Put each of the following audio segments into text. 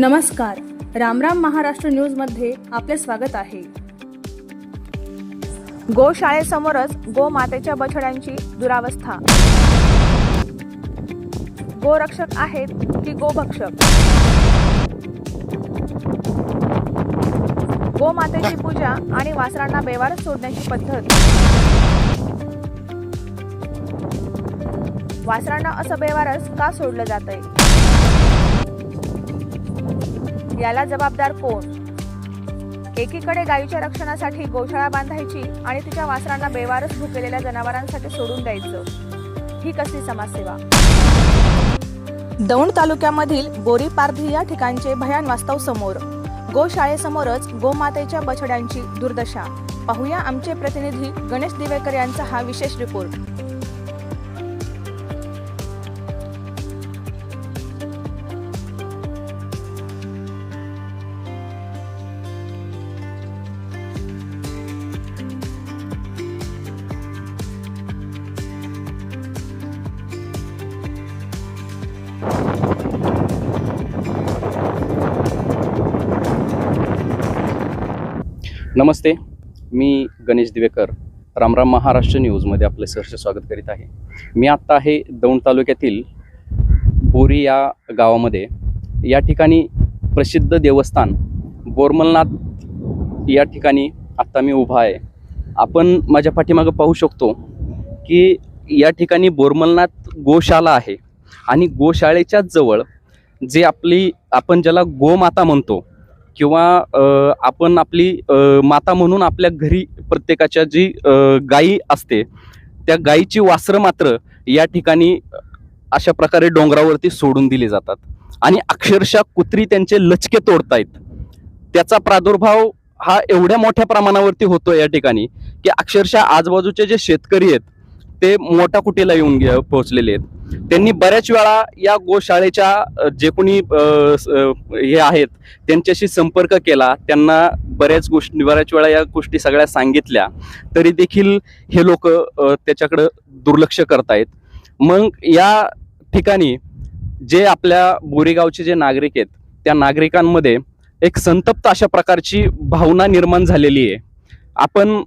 नमस्कार. रामराम महाराष्ट्र न्यूजमध्ये आपले स्वागत आहे. गोशाळेसमोरच गोमातेच्या बछड्यांची दुरावस्था. गोरक्षक आहेत की गोभक्षक गोमातेची पूजा आणि वासरांना बेवारच सोडण्याची पद्धत. वासरांना असं बेवारस का सोडलं जातंय? याला जबाबदार कोण? एकीकडे गायीच्या रक्षणासाठी गोशाळा बांधायची आणि तिच्या वासरांना बेवारच भुकेलेल्या जनावरांसाठी सोडून द्यायचं. ही कसली समाजसेवा? दौंड तालुक्यामधील बोरी पारधी या ठिकाणचे भयान वास्तव समोर. गोशाळेसमोरच गोमातेच्या बछड्यांची दुर्दशा. पाहूया आमचे प्रतिनिधी गणेश दिवेकर यांचा हा विशेष रिपोर्ट. नमस्ते मी गणेश दिवेकर. रामराम महाराष्ट्र न्यूजमध्ये आपले सहर्ष स्वागत करीत आहे. मी आत्ता आहे दौंड तालुक्यातील बोरी या गावामध्ये. या ठिकाणी प्रसिद्ध देवस्थान बोरमलनाथ या ठिकाणी आत्ता मी उभा आहे. आपण माझ्या पाठीमागं पाहू शकतो की या ठिकाणी बोरमलनाथ गोशाला आहे. आणि गोशाळेच्याच जवळ जे आपली आपण ज्याला गोमाता म्हणतो किंवा आपण आपली माता म्हणून आपल्या घरी प्रत्येकाच्या जी गाई गायी असते त्या गायीची वासरं मात्र या ठिकाणी अशा प्रकारे डोंगरावरती सोडून दिली जातात. आणि अक्षरशः कुत्री त्यांचे लचके तोडतायत. त्याचा प्रादुर्भाव हा एवढ्या मोठ्या प्रमाणावरती होतो या ठिकाणी की अक्षरशः आजूबाजूचे जे शेतकरी आहेत ते मोठा कुटीला येऊन पोहोचलेले आहेत. त्यांनी बऱ्याच वेळा या गोशाळेच्या जे कोणी हे आहेत त्यांच्याशी संपर्क केला. त्यांना बऱ्याच गोष्टी बऱ्याच वेळा या गोष्टी सगळ्या सांगितल्या. तरी देखील हे लोक त्याच्याकडं दुर्लक्ष करतायत. मग या ठिकाणी जे आपल्या बोरेगावचे जे नागरिक आहेत त्या नागरिकांमध्ये एक संतप्त अशा प्रकारची भावना निर्माण झालेली आहे. आपण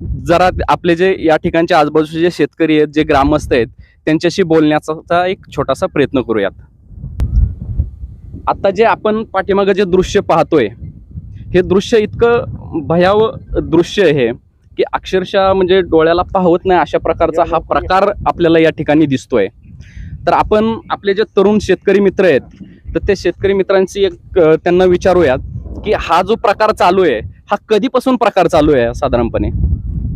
जरा आपले जे या ठिकाणचे आजूबाजूचे जे शेतकरी आहेत जे ग्रामस्थ आहेत त्यांच्याशी बोलण्याचा एक छोटासा प्रयत्न करूयात. आता जे आपण पाठीमागं जे दृश्य पाहतोय हे दृश्य इतकं भयावह दृश्य आहे की अक्षरशः म्हणजे डोळ्याला पाहवत नाही अशा प्रकारचा हा प्रकार आपल्याला या ठिकाणी दिसतोय. तर आपण आपले जे तरुण शेतकरी मित्र आहेत तर ते शेतकरी मित्रांशी एक त्यांना विचारूयात की हा जो प्रकार चालू आहे हा कधीपासून प्रकार चालू आहे साधारणपणे?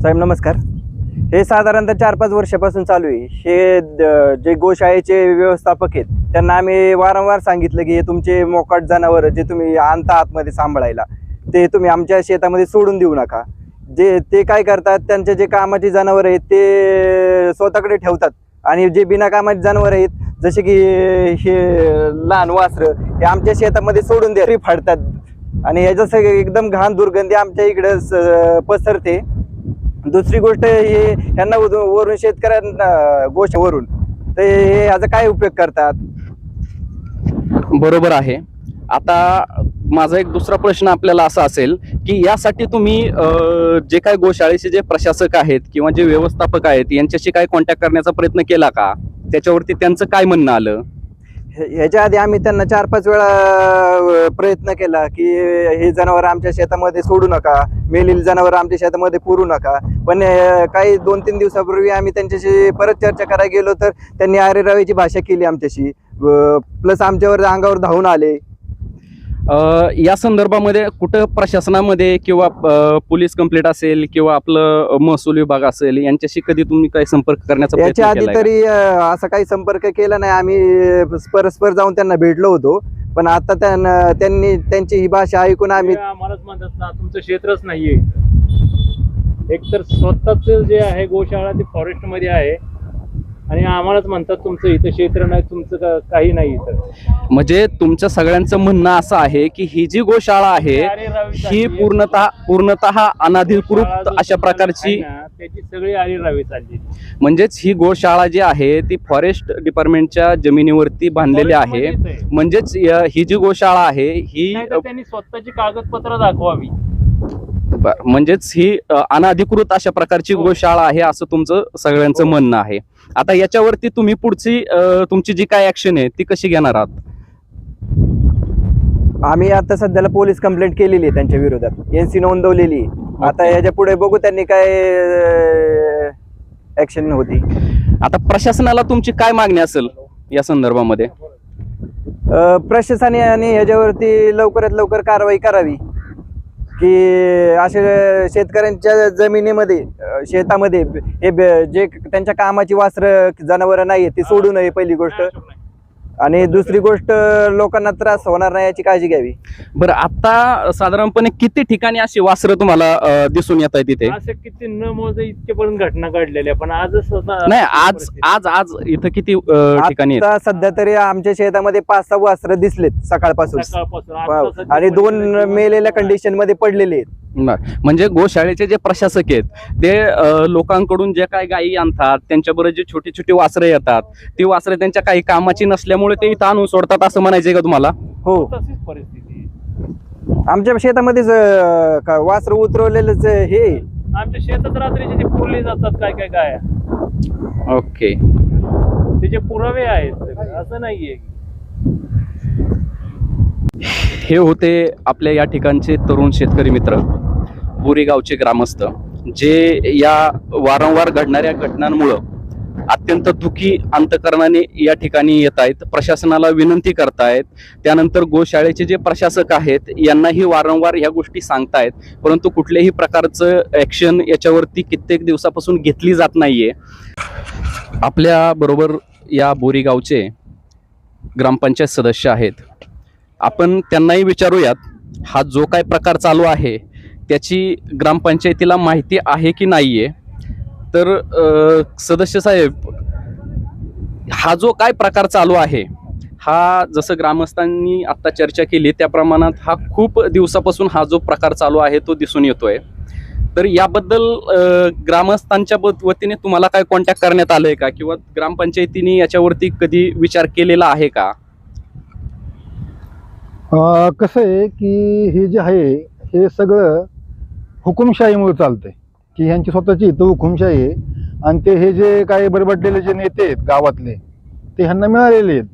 साहेब नमस्कार. हे साधारणतः चार पाच वर्षापासून चालू आहे. हे जे गोशाळेचे व्यवस्थापक आहेत त्यांना आम्ही वारंवार सांगितलं की हे तुमचे मोकाट जनावर जे तुम्ही आणता आतमध्ये सांभाळायला ते तुम्ही आमच्या शेतामध्ये सोडून देऊ नका. जे ते काय करतात त्यांचे जे कामाचे जनावर आहेत ते स्वतःकडे ठेवतात. आणि जे बिना कामाचे जनावर आहेत जसे की हे लहान वासरं हे आमच्या शेतामध्ये सोडून द्या. फाडतात. आणि याचं एकदम घाण दुर्गंधी आमच्या इकडं स- पसरते. दुसरी गोष्ट हे यांना वरून वरून शेतकऱ्यांना गोष्ट वरून. तर हे याचा काय उपयोग करतात? बरोबर आहे. आता माझा एक दुसरा प्रश्न आपल्याला असा असेल की यासाठी तुम्ही जे काय गोशाळेचे जे प्रशासक आहेत किंवा जे व्यवस्थापक आहेत यांच्याशी काय कॉन्टॅक्ट करण्याचा प्रयत्न केला का? त्याच्यावरती त्यांचं काय म्हणणं आलं? ह्याच्या आधी आम्ही त्यांना चार पाच वेळा प्रयत्न केला की हे जनावर आमच्या शेतामध्ये सोडू नका. मेलेली जनावर आमच्या शेतामध्ये पुरू नका. पण काही दोन तीन दिवसापूर्वी आम्ही त्यांच्याशी परत चर्चा करायला गेलो तर त्यांनी आरेरावीची भाषा केली आमच्याशी. प्लस आमच्यावर अंगावर धावून आले. या संदर्भामध्ये कुठं प्रशासनामध्ये किंवा पोलीस कंप्लेंट असेल किंवा आपलं महसूल विभाग असेल यांच्याशी कधी तुम्ही काय संपर्क करण्याचा याच्या प्रयत्न आधी? तरी असा काही संपर्क केला नाही. आम्ही परस्पर जाऊन त्यांना भेटलो होतो. पण आता त्यांना त्यांची ही भाषा ऐकून आम्ही आम्हालाच म्हणतात ना तुमचं क्षेत्रच नाहीये. एकतर स्वतःच जे आहे गोशाळा ते फॉरेस्टमध्ये आहे. आणि आम्हालाच म्हणतात तुमचं इथं क्षेत्र नाही तुमचं का- काही नाही इथं. म्हणजे तुमच्या सगळ्यांचं म्हणणं असं आहे की ही जी गोशाळा आहे अरे रवी ही पूर्णतः पूर्णतः अनाधिकृत जो अशा प्रकारची आहे ना, त्याची सगळी आळीरावी चालली. म्हणजेच ही गोशाळा जी आहे ती फॉरेस्ट डिपार्टमेंटच्या जमिनीवरती बांधलेली आहे. म्हणजेच या- ही जी गोशाळा आहे ही नाही तर त्यांनी स्वतःची कागदपत्र दाखवावी. बर म्हणजेच ही अनधिकृत अशा प्रकारची हो. गोशाळा आहे असं तुमचं सगळ्यांचं हो. म्हणणं आहे. आता याच्यावरती तुम्ही पुढची तुमची जी काय ऍक्शन आहे ती कशी घेणार आहात? आम्ही आता सध्याला पोलीस कंप्लेंट केलेली आहे त्यांच्या विरोधात. एनसी नोंदवलेली. आता याच्यापुढे बघू त्यांनी काय ऍक्शन होती. आता प्रशासनाला तुमची काय मागणी असेल या संदर्भामध्ये? प्रशासनाने आणि ह्याच्यावरती लवकरात लवकर कारवाई करावी. की असे शेतकऱ्यांच्या जमिनीमध्ये शेतामध्ये हे जे त्यांच्या कामाची वासर जनावरं नाही ती सोडू नये पहिली गोष्ट. आणि दुसरी गोष्ट लोकांना त्रास होणार नाही याची काळजी घ्यावी बरं आता साधारणपणे किती ठिकाणी अशी वासरं तुम्हाला अ, दिसून येत आहे तिथे असं किती न मोज इतके पण घटना घडलेल्या पण आजच स्वतः- नाही आज आज आज इथं किती अ, ठिकाणी आहेत? आता सध्या तरी आमच्या शेतामध्ये पाच सहा वासर दिसलेत सकाळपासून सकाळपासून वाव. आता सध्या आणि दोन मेलेल्या कंडिशनमध्ये पडलेले आहेत. म्हणजे गोशाळेचे जे प्रशासक आहेत ते लोकांकडून जे काही गायी आणतात त्यांच्याबरोबर जे छोटी छोटी वासरं येतात ती वासरं त्यांच्या काही कामाची नसल्यामुळे ते इथं आणून सोडतात असं म्हणायचंय का तुम्हाला हो तशीच परिस्थिती. आमच्या शेतामध्येच वासर उतरवलेलंच हे. आमच्या शेतात रात्रीचे ते पुरले जातात काय काय काय ओके त्याचे पुरावे आहेत. असं नाहीये हे होते आपल्या या ठिकाणचे तरुण शेतकरी मित्र बोरेगावचे ग्रामस्थ जे या वारंवार घडणाऱ्या घटनांमुळं अत्यंत दुखी अंतकरणाने या ठिकाणी येत आहेत प्रशासनाला विनंती करतायत. त्यानंतर गोशाळेचे जे प्रशासक आहेत यांनाही वारंवार ह्या गोष्टी सांगतायत. परंतु कुठल्याही प्रकारचं ॲक्शन याच्यावरती कित्येक दिवसापासून घेतली जात नाहीये. आपल्या बरोबर या बोरीगावचे ग्रामपंचायत सदस्य आहेत. आपण त्यांनाही विचारूयात हा जो काय प्रकार चालू आहे त्याची ग्रामपंचायतीला माहिती आहे की नाही आहे तर सदस्य साहेब हा जो काय प्रकार चालू आहे हा जसं ग्रामस्थांनी आत्ता चर्चा केली त्या प्रमाणात हा खूप दिवसापासून हा जो प्रकार चालू आहे तो दिसून येतोय. तर याबद्दल ग्रामस्थांच्या वतीने तुम्हाला काय कॉन्टॅक्ट करण्यात आलंय का? किंवा ग्रामपंचायतीने याच्यावरती कधी विचार केलेला आहे का? कसं आहे की हे जे आहे हे सगळं हुकुमशाहीमुळे आहे की ह्यांची स्वतःची इथं हुकुमशाही आहे. आणि ते हे जे काही बरबडलेले जे नेते आहेत गावातले ते ह्यांना मिळालेले आहेत.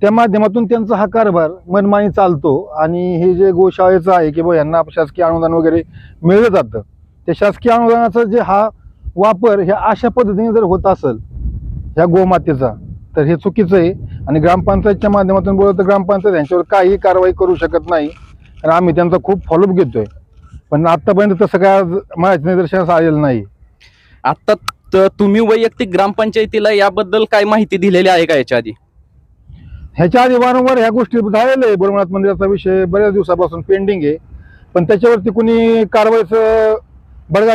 त्या माध्यमातून त्यांचा हा कारभार मनमानी चालतो. आणि हे जे गोशाळेचं आहे की बा यांना शासकीय अनुदान वगैरे मिळलं जातं. त्या शासकीय अनुदानाचा जे हा वापर ह्या अशा पद्धतीने जर होत असेल ह्या गोमातेचा तर हे चुकीचं आहे. आणि ग्रामपंचायतच्या माध्यमातून बोललं तर ग्रामपंचायत यांच्यावर काही कारवाई करू शकत नाही. कारण आम्ही त्यांचा खूप फॉलोअप घेतोय. पण आतापर्यंत तसं काय माझ्या निदर्शनास आलेलं नाही. आता त- तुम्ही वैयक्तिक ग्रामपंचायतीला याबद्दल काय माहिती दिलेली आहे का याच्या आधी? ह्याच्या आधी वारंवार ह्या गोष्टी झालेल्या आहे. ब्रह्मनाथ मंदिराचा विषय बऱ्याच दिवसापासून पेंडिंग आहे. पण त्याच्यावरती कुणी कारवाईचं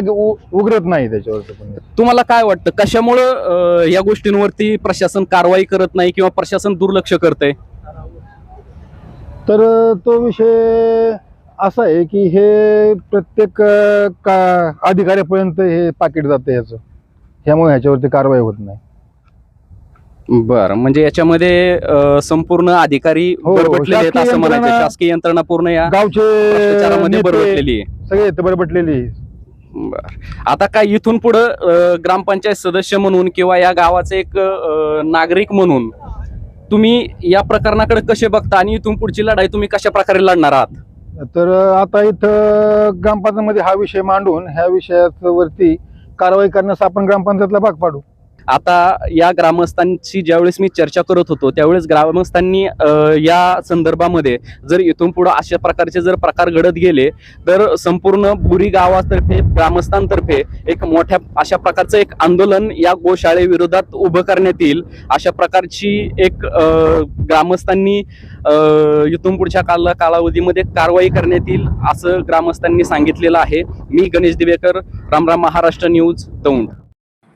उ- उघडत नाही त्याच्यावरती कुणी तुम्हाला काय वाटतं? कशामुळं या गोष्टींवरती प्रशासन कारवाई करत नाही किंवा प्रशासन दुर्लक्ष करतंय? तर तो विषय असा आहे की हे प्रत्येक का अधिकाऱ्यापर्यंत हे पाकिट जातं ह्याचं ह्यामुळे ह्याच्यावरती कारवाई होत नाही. बरं म्हणजे याच्यामध्ये संपूर्ण अधिकारी हो, आहेत शासकीय यंत्रणा- शासकीय यंत्रणा पूर्ण या गावचे बरबटलेली सगळे बरबटलेली बर. आता काय इथून पुढं ग्रामपंचायत सदस्य म्हणून किंवा या गावाचे एक नागरिक म्हणून तुम्ही या प्रकरणाकडे कसे बघता आणि इथून पुढची लढाई तुम्ही कशा प्रकारे लढणार आहात? तर आता इथं ग्रामपंचायतमध्ये हा विषय मांडून ह्या विषयावरती कारवाई करण्यास आपण ग्रामपंचायतला भाग पाडू. आता या ग्रामस्थांची ज्यावेळेस मी चर्चा करत होतो त्यावेळेस ग्रामस्थांनी या संदर्भामध्ये जर इथून पुढं अशा प्रकारचे जर प्रकार घडत गेले तर संपूर्ण बुरी गावातर्फे ग्रामस्थांतर्फे एक मोठ्या अशा प्रकारचं एक आंदोलन या गोशाळेविरोधात उभं करण्यात येईल. अशा प्रकारची एक ग्रामस्थांनी इथून पुढच्या काला कालावधीमध्ये कारवाई करण्यात येईल असं ग्रामस्थांनी सांगितलेलं आहे. मी गणेश दिवेकर रामराम महाराष्ट्र न्यूज दौंड.